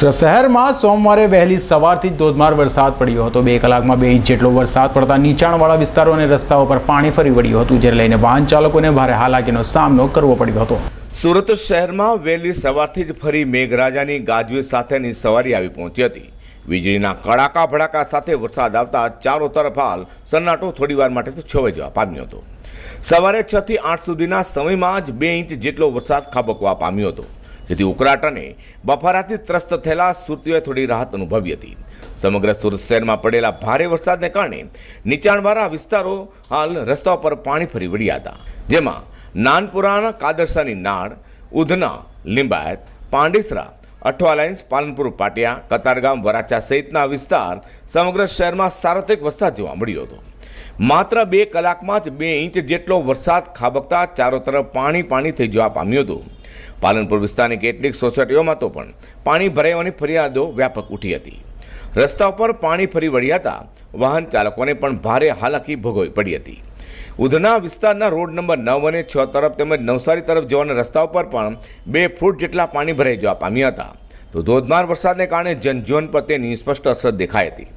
શહેરમાં સોમવારે વહેલી સવારથી જ ધોધમાર વરસાદ પડ્યો હતો. બે કલાકમાં બે ઇંચ જેટલો વરસાદ પડતા નીચાણવાળા વિસ્તારો અને રસ્તાઓ પર પાણી ફરી વળ્યું હતું, જેને લઈને વાહન ચાલકોને ભારે હાલાકીનો સામનો કરવો પડ્યો હતો. સુરત શહેરમાં વહેલી સવારથી જ ફરી મેઘરાજાની ગાજવીજ સાથેની સવારી આવી પહોંચી હતી. વીજળીના કડાકા ભડાકા સાથે વરસાદ આવતા ચારો તરફ હાલ સન્નાટો થોડીવાર માટે તો છવાઈ જવા પામ્યો હતો. સવારે છ થી આઠ સુધીના સમયમાં જ બે ઇંચ જેટલો વરસાદ ખાબકવા પામ્યો હતો. જેથી ઉકળાટ અને બફારાથી ત્રસ્ત થયેલા સુરતીઓએ થોડી રાહત અનુભવી હતી સમગ્ર સુરત શહેરમાં પડેલા ભારે વરસાદને કારણે નીચાણવાળા વિસ્તારો હાલ રસ્તા પર પાણી ફરી વળ્યા હતા જેમાં નાનપુરાના કાદરસાની નાળ ઉધના લિંબાયત પાંડેસરા અઠવા લાઇન્સ પાલનપુર પાટિયા કતારગામ વરાછા સહિતના વિસ્તાર સમગ્ર શહેરમાં સાર્વત્રિક વરસાદ જોવા મળ્યો હતો માત્ર બે કલાકમાં જ બે ઇંચ જેટલો વરસાદ ખાબકતા ચારો તરફ પાણી પાણી થઈ જવા પામ્યું હતું પાલનપુર વિસ્તારની કેટલીક સોસાયટીઓમાં તો પણ પાણી ભરાવાની ફરિયાદો વ્યાપક ઉઠી હતી. રસ્તા ઉપર પાણી ફરી વળ્યા હતા વાહન ચાલકોને પણ ભારે હાલાકી ભોગવવી પડી હતી. ઉધના વિસ્તારના રોડ નંબર નવ અને છ તરફ તેમજ નવસારી તરફ જવાના રસ્તા ઉપર પણ બે ફૂટ જેટલા પાણી ભરાઈ જવા પામ્યા હતા. તો ધોધમાર વરસાદને કારણે જનજીવન પર તેની સ્પષ્ટ અસર દેખાઈ હતી.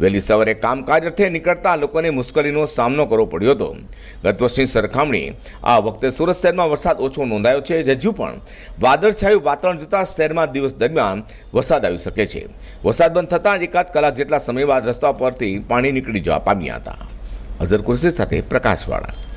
વહેલી સવારે કામકાજ અર્થે નીકળતા લોકોને મુશ્કેલીનો સામનો કરવો પડ્યો હતો. ગત વર્ષની સરખામણી આ વખતે સુરત શહેરમાં વરસાદ ઓછો નોંધાયો છે હજુ પણ વાદળછાયું વાતાવરણ જોતા શહેરમાં દિવસ દરમિયાન વરસાદ આવી શકે છે. વરસાદ બંધ થતાં જ એકાદ કલાક જેટલા સમય બાદ રસ્તા પરથી પાણી નીકળી જવા પામ્યા હતા. અઝર કુરશી સાથે પ્રકાશવાળા.